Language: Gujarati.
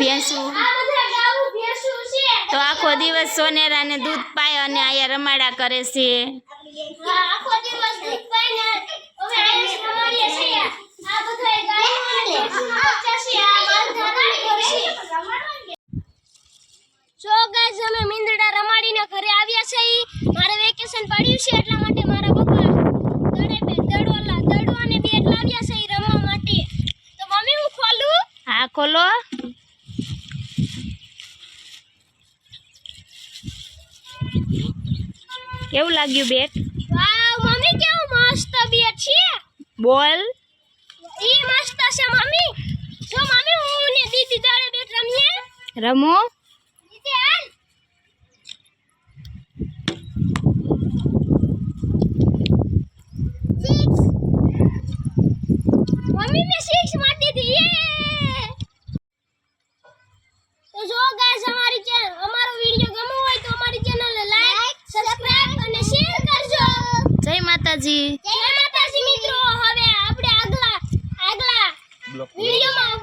ભેંસું. છે. તો આખો દિવસ સોનેરાને દૂધ પાય અને આયા રમાડા કરે છે. છે. છે. જો guys, અમે મીંદડા રમાડીને ઘરે આવ્યા છે. મારે વેકેશન પડ્યું છે એટલા માટે મારા પપ્પા દડે બે દડો દડો અને બેટ લાવ્યા છે ઈ રમવા માટે. તો મમ્મી હું ખોલું? હા ખોલો. કેવું લાગ્યું બેટ? વાવ મમ્મી કેવું મસ્ત બેટ છે. બોલ. ઈ મસ્ત છે મમ્મી. જો મમ્મી હું ને દીદી તારે બેટ રમીએ. રમો. મમ્મી મેં સિક્સ મારી દીધી. તો જો ગાઈસ માતાજી. જય માતાજી મિત્રો હવે આપણે આગલા આગલા વિડિયોમાં